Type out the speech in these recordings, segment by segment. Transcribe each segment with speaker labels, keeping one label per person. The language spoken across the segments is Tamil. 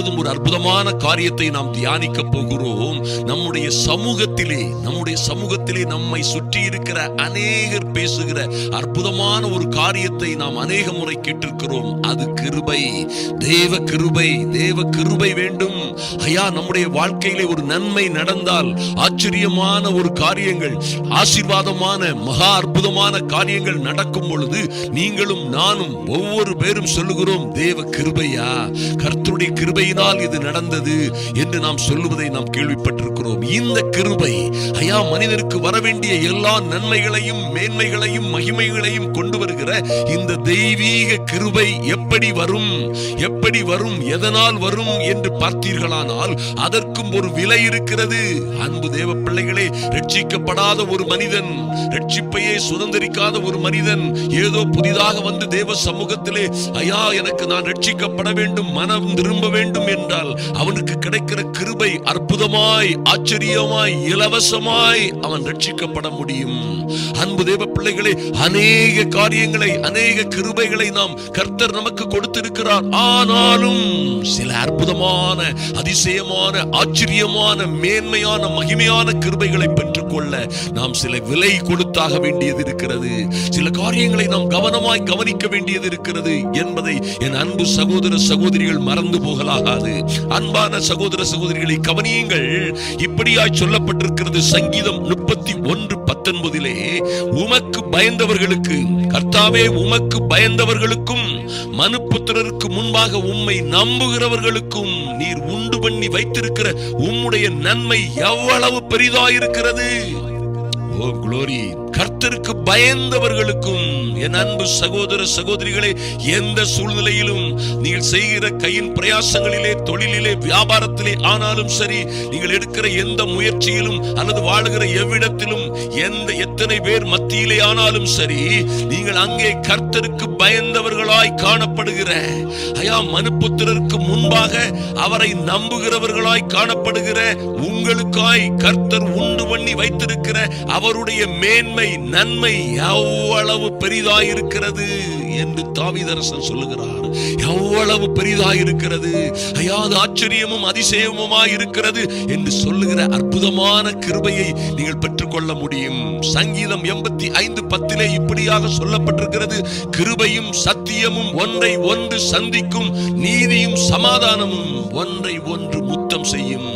Speaker 1: இப்பொழுதும் ஒரு அற்புதமான காரியத்தை நாம் தியானிக்க போகிறோம். நம்முடைய சமூகத்திலே நம்முடைய சமூகத்திலே நம்மை சுற்றி இருக்கிற அநேகர் பேசுகிற அற்புதமான ஒரு காரியத்தை நாம் அநேக முறை கேட்டிருக்கிறோம். அது கிருபை. தேவ கிருபை தேவ கிருபை வேண்டும். ஐயா நம்முடைய வாழ்க்கையிலே ஒரு நன்மை நடந்தால் ஆச்சரியமான ஒரு காரியங்கள் ஆசீர்வாதமான மகா அற்புதமான காரியங்கள் நடக்கும் பொழுது நீங்களும் நானும் ஒவ்வொரு பேரும் சொல்லுகிறோம் தேவ கிருபையா? கர்த்தருடைய கிருபை கிருபையினால் இது நடந்தது என்று நாம் சொல்லுவதை நாம் கேள்விப்பட்டிருக்கிறோம். இந்த கிருபை ஐயா மனிதருக்கு வர வேண்டிய எல்லா நன்மைகளையும் மேன்மைகளையும் மகிமைகளையும் கொண்டு வருகிற இந்த தெய்வீக கிருபை எப்படி வரும்? எப்படி வரும்? எதனால் வரும் என்று பார்த்தீர்களானால் அதற்கும் ஒரு விலை இருக்கிறது. அன்பு தேவ பிள்ளைகளே ரட்சிக்கப்படாத ஒரு மனிதன் ரட்சிப்பையே சுதந்திரிக்காத ஒரு மனிதன் ஏதோ புதிதாக வந்து தேவ சமூகத்திலே ஐயா எனக்கு நான் ரட்சிக்கப்பட வேண்டும் மனம் திரும்ப வேண்டும் வேண்டும் என்றால் அவனுக்கு கிடைக்கிற கிருபை அற்புதமாய் ஆச்சரியமாய் இலவசமாய் அவன் ரட்சிக்கப்பட முடியும். அன்பு தேவ பிள்ளைகளே அநேக காரியங்களை அநேக கிருபைகளை நாம் கர்த்தர் நமக்கு கொடுத்திருக்கிறார். ஆனாலும் சில அற்புதமான அதிசயமான ஆச்சரியமான மேன்மையான மகிமையான கிருபைகளை பெற்றுக்கொள்ள நாம் சில விலை கொடுத்தாக வேண்டியது இருக்கிறது. சில காரியங்களை நாம் கவனமாய் கவனிக்க வேண்டியது இருக்கிறது என்பதை என் அன்பு சகோதர சகோதரிகள் மறந்து போகலாகாது. அன்பான சகோதர சகோதரிகளை கவனியுங்கள். இப்படியாய் சொல்லப்பட்டிருக்கிறது சங்கீதம் முப்பத்தி ஒன்று பத்தொன்பதிலே உமக்கு பயந்தவர்களுக்கு கர்த்தாவே உமக்கு பயந்தவர்களுக்கும் மனுப்புத்திரருக்கு முன்பாக உம்மை நம்புகிறவர்களுக்கும் நீர் உண்டு பண்ணி வைத்திருக்கிற உம்முடைய நன்மை எவ்வளவு பெரிதாயிருக்கிறது. ஓ குளோரி கர்த்தருக்கு பயந்தவர்களுக்கும் என் அன்பு சகோதர சகோதரிகளே எந்த சூழ்நிலையிலும் நீங்கள் செய்கிற கையின் பிரயாசங்களிலே தொழிலிலே வியாபாரத்திலே ஆனாலும் சரி நீங்கள் எடுக்கிற எந்த முயற்சியிலும் அல்லது வாழுகிற எவ்விடத்திலும் எந்த எத்தனை பேர் மத்தியிலே ஆனாலும் சரி நீங்கள் அங்கே கர்த்தருக்கு பயந்தவர்களாய் காணப்படுகிற ஐயா மனுப்புத்திரருக்கு முன்பாக அவரை நம்புகிறவர்களாய் காணப்படுகிற உங்களுக்காய் கர்த்தர் உண்டு பண்ணி வைத்திருக்கிற அவருடைய மேன்மை நன்மை நன்மை எவ்வளவு பெரிதாயிருக்கிறது என்று தாவிதரசன் சொல்லுகிறார். எவ்வளவு பெரிதாயிருக்கிறது. ஐயா அது ஆச்சரியமும் அதிசயமுமாய் இருக்கிறது என்று சொல்லுகிற அற்புதமான கிருபையை நீங்கள் பெற்றுக்கொள்ள முடியும். சங்கீதம் எண்பத்தி ஐந்து பத்திலே இப்படியாக சொல்லப்பட்டிருக்கிறது. கிருபையும் சத்தியமும் ஒன்றை ஒன்று சந்திக்கும் நீதியும் சமாதானமும் ஒன்றை ஒன்று முத்தம் செய்யும்.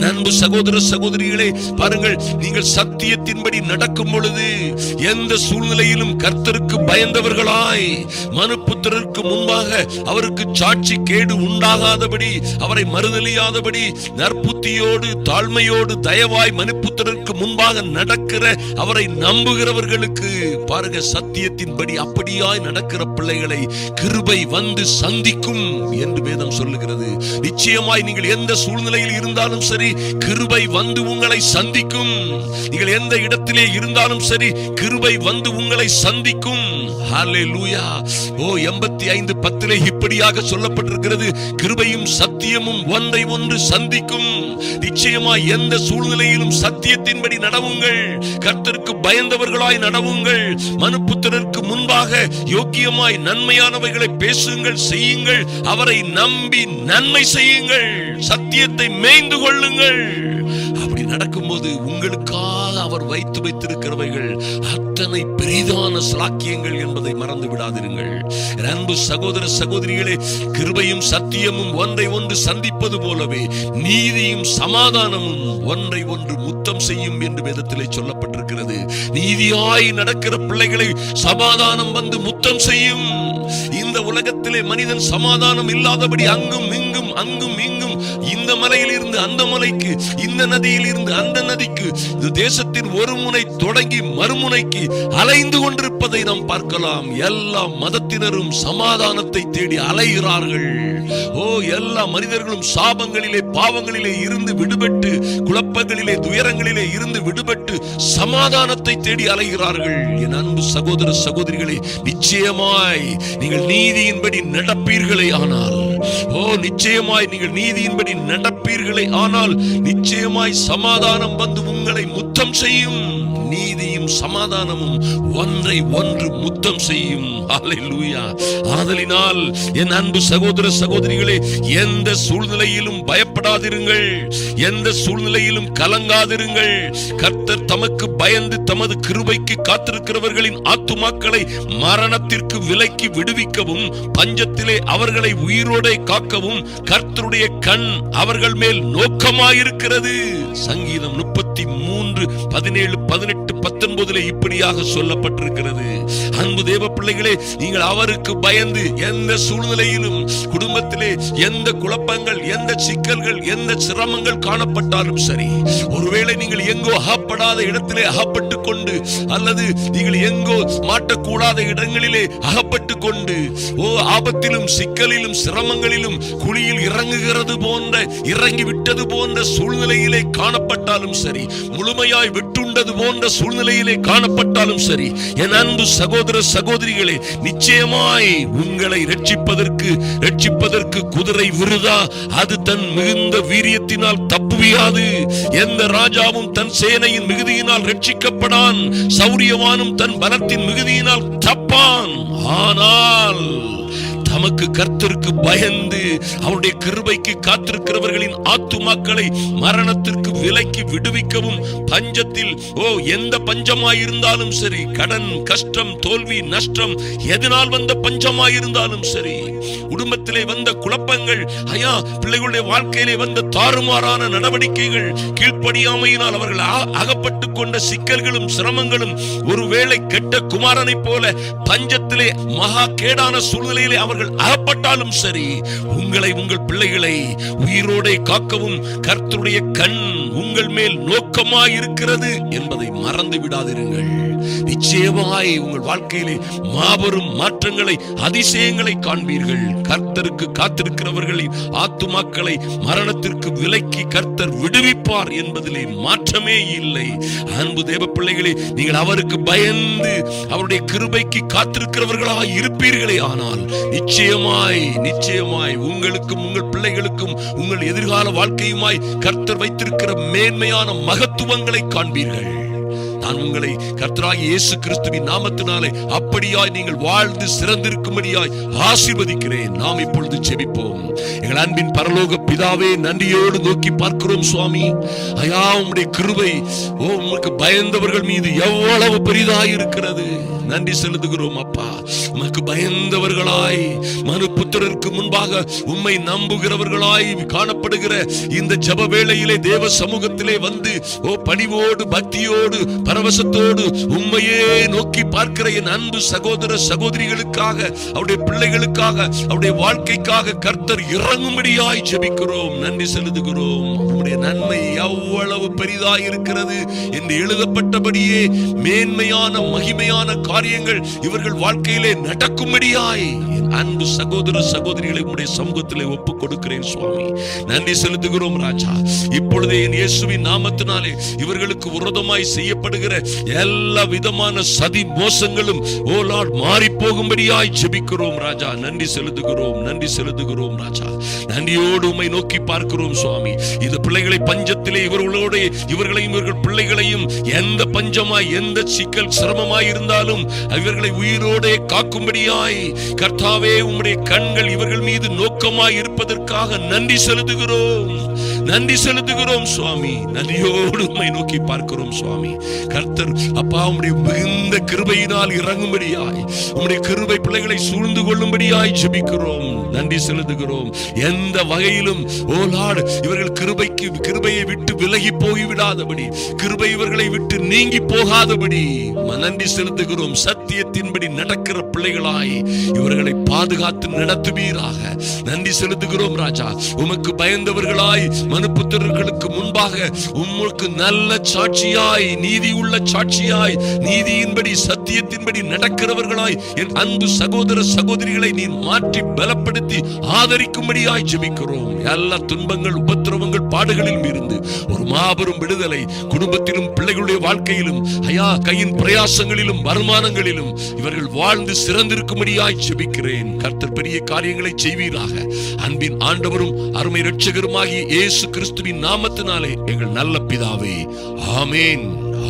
Speaker 1: என் அன்பு சகோதர சகோதரிகளே பாருங்கள் நீங்கள் சத்தியத்தின்படி நடக்கும் பொழுது எந்த சூழ்நிலையிலும் கர்த்தருக்கு பயந்தவர்களாய் மனுப்புத்திரருக்கு முன்பாக அவருக்கு சாட்சி கேடு உண்டாகாதபடி அவரை மறுதலியாதபடி நற்புத்தியோடு தாழ்மையோடு தயவாய் மனுப்புத்திரருக்கு முன்பாக நடக்கிற அவரை நம்புகிறவர்களுக்கு பாருங்க சத்தியத்தின்படி அப்படியாய் நடக்கிற பிள்ளைகளை கிருபை வந்து சந்திக்கும் என்று வேதம் சொல்லுகிறது. நிச்சயமாய் நீங்கள் எந்த சூழ்நிலையில் இருந்தாலும் சரி கிருபை வந்து உங்களை சந்திக்கும். நீங்கள் எந்த இடத்திலே இருந்தாலும் சரி கிருபை வந்து உங்களை சந்திக்கும். ஓ எண்பத்தி ஐந்து பத்திலே இப்படியாக சொல்லப்பட்டிருக்கிறது. கிருபையும் சத்தியமும் ஒன்றை ஒன்று சந்திக்கும். நிச்சயமாய் எந்த சூழ்நிலையிலும் சத்தியத்தின்படி நடவுங்கள். கர்த்தருக்கு பயந்தவர்களாய் நடவுங்கள். மனுப்புத்திரருக்கு முன்பாக யோக்கியமாய் நன்மையானவைகளை பேசுங்கள் செய்யுங்கள். அவரை நம்பி நன்மை செய்யுங்கள். சத்தியத்தை மேய்ந்து கொள்ளுங்கள். அப்படி நடக்கும்போது உங்களுக்காக அவர் வைத்து வைத்திருக்கிறவைகள் அத்தனை பெரிதான சாக்கியங்கள் என்பதை மறந்து விடாதிருங்கள். அன்பு சகோதர சகோதரிகளே கிருபையும் சத்தியமும் ஒன்றை ஒன்று சந்திப்பது போலவே நீதியும் சமாதானமும் ஒன்றை ஒன்று முத்தம் செய்யும் என்று வேதத்திலே சொல்லப்பட்டிருக்கிறது. நீதியாய் நடக்கிற பிள்ளைகளை சமாதானம் வந்து முத்தம் செய்யும். இந்த உலகத்திலே மனிதன் சமாதானம் இல்லாதபடி அங்கும் இங்கும் அங்கும் இங்கும். இந்த மலையிலிருந்து அந்த மலைக்கு இந்த நதியில் இருந்து அந்த நதிக்கு இந்த தேசத்தின் ஒரு முனை தொடங்கி மறுமுனைக்கு அலைந்து கொண்டிருப்பதை நாம் பார்க்கலாம். எல்லா மதத்தினரும் சமாதானத்தை தேடி அலைகிறார்கள். ஓ எல்லா மனிதர்களும் சாபங்களிலே பாவங்களிலே இருந்து விடுபட்டு குழப்பங்களிலே துயரங்களிலே இருந்து விடுபட்டு சமாதானத்தை தேடி அலைகிறார்கள். என் அன்பு சகோதர சகோதரிகளே நிச்சயமாய் நீங்கள் நீதியின்படி நடப்பீர்களே ஆனால் ஓ நிச்சயமாய் நீங்கள் நீதியின்படி நடப்பீர்களே. ஆனால் நிச்சயமாய் சமாதானம் வந்து உங்களை முத்தம் செய்யும். நீதியும் சமாதானமும் ஒன்றை ஒன்று முத்தம் செய்யும். ஆதலினால் என் அன்பு சகோதர சகோதரிகளே எந்த சூழ்நிலையிலும் பயப்படாதிருங்கள். எந்த சூழ்நிலையிலும் கலங்காதிருங்கள். கர்த்தர் தமக்கு பயந்து தமது கிருபைக்கு காத்திருக்கிறவர்களின் ஆத்துமாக்களை மரணத்திற்கு விலக்கி விடுவிக்கவும் பஞ்சத்திலே அவர்களை உயிரோடே காக்கவும் கர்த்தருடைய கண் அவர்கள் மேல் நோக்கமாயிருக்கிறது. சங்கீதம் முப்பத்தி மூன்று பதினேழு பதினெட்டு. பத்தொன்பதுல இப்படியாக சொல்லப்பட்டிருக்கிறது. அன்பு தேவ பிள்ளைகளே நீங்கள் அவருக்கு பயந்து எந்த சூழ்நிலையிலும் குடும்பத்திலே எந்த குழப்பங்கள் எந்த சிக்கல்கள் எந்த சிரமங்கள் காணப்பட்டாலும் சரி ஒருவேளை நீங்கள் எங்கோ அகப்படாத இடத்திலே அகப்பட்டு கொண்டு அல்லது நீங்கள் எங்கோ மாட்டக்கூடாத இடங்களிலே அகப்பட்டு கொண்டு ஓ ஆபத்திலும் சிக்கலிலும் சிரமங்களிலும் குழியில் இறங்குகிறது போன்ற இறங்கி விட்டது போன்ற சூழ்நிலையிலே காணப்பட்டாலும் சரி முழுமையாய் விட்டுண்டது போன்ற சூழ்நிலையிலே காணப்பட்டாலும் சரி என் அன்பு சகோதர சகோதரிகளே நிச்சயமாய் உங்களை ரட்சிப்பதற்கு ரட்சிப்பதற்கு குதிரை விருதா? அது தன் மிகுந்த வீரியத்தினால் தப்புவியாது. எந்த ராஜாவும் தன் சேனையின் மிகுதியினால் ரட்சிக்கப்படான் சௌரியவானும் தன் பலத்தின் மிகுதியினால் தப்பான். ஆனால் தமக்கு கர்த்தருக்கு பயந்து அவருடைய கிருபைக்கு காத்திருக்கிறவர்களின் ஆத்துமாக்களை மரணத்திற்கு விலக்கி விடுவிக்கவும் பஞ்சத்தில் ஓ எந்த பஞ்சமாயிருந்தாலும் சரி கடன் கஷ்டம் தோல்வி நஷ்டம் எதனால் வந்த பஞ்சமாயிருந்தாலும் சரி குடும்பத்திலே வந்த குழப்பங்கள் ஐயா பிள்ளைகளுடைய வாழ்க்கையிலே வந்த தாறுமாறான நடவடிக்கைகள் கீழ்ப்படியாமையினால் அவர்கள் அகப்பட்டு கொண்ட சிக்கல்களும் சிரமங்களும் ஒருவேளை கெட்ட குமாரனைப் போல பஞ்சத்திலே மகா கேடான சூழ்நிலையிலே அவர்கள் அவர்கள் அகப்பட்டாலும் சரி உங்களை உங்கள் பிள்ளைகளை உயிரோடே காக்கவும் கர்த்தருடைய கண் உங்கள் மேல் நோக்கமாயிருக்கிறது என்பதை மறந்து விடாதிருங்கள். நிச்சயமாய் உங்கள் வாழ்க்கையிலே மாபெரும் மாற்றங்களை அதிசயங்களை காண்பீர்கள். கர்த்தருக்கு காத்திருக்கிறவர்களின் ஆத்துமாக்களை மரணத்திற்கு விலக்கி கர்த்தர் விடுவிப்பார் என்பதிலே மாற்றமே இல்லை. அன்பு தேவ பிள்ளைகளே நீங்கள் அவருக்கு பயந்து அவருடைய கிருபைக்கு காத்திருக்கிறவர்களாக இருப்பீர்களே. ஆனால் நிச்சயமாய் நிச்சயமாய் உங்களுக்கும் உங்கள் பிள்ளைகளுக்கும் உங்கள் எதிர்கால வாழ்க்கையுமாய் கர்த்தர் வைத்திருக்கிற மேன்மையான மகத்துவங்களை காண்பீர்கள். நான் உங்களை கர்த்தராகி இயேசு கிறிஸ்துவின் நாமத்தினாலே அப்படியாய் நீங்கள் வாழ்ந்து சிறந்திருக்கும்படியாய் ஆசீர்வதிக்கிறேன். நாம் இப்பொழுது செபிப்போம் எங்கள் அன்பின் பரலோக பிதாவே நன்றியோடு நோக்கி பார்க்கிறோம் சுவாமி. ஐயா உம்முடைய கிருபை ஓ உங்களுக்கு பயந்தவர்கள் மீது எவ்வளவு பெரிதாய் இருக்கிறது. நன்றி செலுத்துகிறோம் அப்பா. உமக்கு பயந்தவர்களாய் மனு புத்திரருக்கு முன்பாக உம்மை நம்புகிறவர்களாய் காணப்படுகிற இந்த ஜப வேளையிலே தேவ சமூகத்திலே வந்து ஓ பணிவோடு பக்தியோடு பரவசத்தோடு உண்மையே நோக்கி பார்க்கிற என் அன்பு சகோதர சகோதரிகளுக்காக அவருடைய பிள்ளைகளுக்காக அவருடைய வாழ்க்கைக்காக கர்த்தர் இறங்கும்படியாய் ஜெபிக்கிறோம். நன்றி செலுத்துகிறோம். அவருடைய நன்மை எவ்வளவு பெரிதாய் இருக்கிறது என்று எழுதப்பட்டபடியே மேன்மையான மகிமையான காரியங்கள் இவர்கள் வாழ்க்கையிலே நடக்கும்படியாய் என் அன்பு சகோதர சகோதரிகளை உம்முடைய சமூகத்திலே ஒப்புக் கொடுக்கிறேன் சுவாமி. நன்றி செலுத்துகிறோம் ராஜா. இப்பொழுது என் இயேசுவின் நாமத்தினாலே இவர்களுக்கு விரோதமாய் செய்யப்படுகிற எல்லா விதமான சதி மோசங்களும் ஓ லார்ட் மாறி போகும்படியாய் ஜெபிக்கிறோம் ராஜா. நன்றி செலுத்துகிறோம் நன்றி செலுத்துகிறோம் ராஜா. நன்றியோடு உம்மை நோக்கி பார்க்கிறோம் சுவாமி. இந்த பிள்ளைகளை பஞ்சத்திலே இவர்களோட இவர்களையும் இவர்கள் பிள்ளைகளையும் எந்த பஞ்சமாய் எந்த சிக்கல் சிரமமாய் இருந்தாலும் இவர்களை உயிரோடே காக்கும்படியாய் கர்த்தா கர்த்தாவே உம்முடைய கண்கள் இவர்கள் மீது நோக்கமாய் இருப்பதற்காக நன்றி செலுத்துகிறோம். நன்றி செலுத்துகிறோம் சுவாமி. நதியோடு உண்மை நோக்கி பார்க்கிறோம் சுவாமி. கர்த்தர் அப்பா உம்முடைய மிகுந்த கிருபையினால் இறங்கும்படியாய் உம்முடைய கிருபை பிள்ளைகளை சூழ்ந்து கொள்ளும்படியாய் ஜெபிக்கிறோம். நன்றி செலுத்துகிறோம். எந்த வகையிலும் ஓ லார்ட் இவர்கள் கிருபைக்கு கிருபையை விட்டு விலகி போய்விடாதபடி கிருபை இவர்களை விட்டு நீங்கி போகாதபடி நன்றி செலுத்துகிறோம். சத்தியத்தின்படி நடக்கிற பிள்ளைகளாய் இவர்களை பாதுகாத்து நடத்துவீராக. நன்றி செலுத்துகிறோம் ராஜா. உமக்கு பயந்தவர்களாய் மனுபுத்திரர்களுக்கு முன்பாக உங்களுக்கு நல்ல சாட்சியாய் நீதி உள்ள சாட்சியாய் நீதியின்படி சத்தியத்தின்படி நடக்கிறவர்களாய் என் அன்பு சகோதர சகோதரிகளை நீ மாற்றி பலப்படுத்தி ஆதரிக்கும்படியாய் ஜெபிக்கிறோம். எல்லா துன்பங்கள் உபத்திரவங்கள் பாடுகளிலும் இருந்து ஒரு மாபெரும் விடுதலை குடும்பத்திலும் பிள்ளைகளுடைய வாழ்க்கையிலும் ஐயா கையின் பிரயாசங்களிலும் வருமானங்களிலும் இவர்கள் வாழ்ந்து சிறந்திருக்கும்படியாய் ஜெபிக்கிறேன். கர்த்தர் பெரிய காரியங்களை செய்வீராக. அன்பின் ஆண்டவரும் அருமை இரட்சகருமாகிய இயேசு கிறிஸ்துவின் நாமத்தினாலே எங்கள் நல்ல பிதாவே ஆமேன்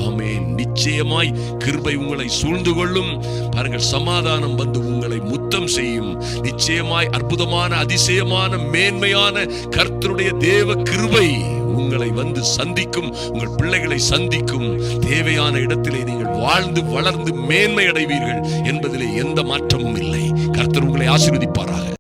Speaker 1: ஆமேன். நிச்சயமாய் கிருபை உங்களை சூழ்ந்து கொள்ளும் பாருங்கள் சமாதானம் வந்து உங்களை முத்தம் செய்யும். நிச்சயமாய் அற்புதமான அதிசயமான மேன்மையான கர்த்தருடைய தேவ கிருபை உங்களை வந்து சந்திக்கும். உங்கள் பிள்ளைகளை சந்திக்கும். தேவையான இடத்திலே நீங்கள் வாழ்ந்து வளர்ந்து மேன்மை அடைவீர்கள் என்பதிலே எந்த மாற்றமும் இல்லை. கர்த்தர் உங்களை ஆசீர்வதிப்பாராக.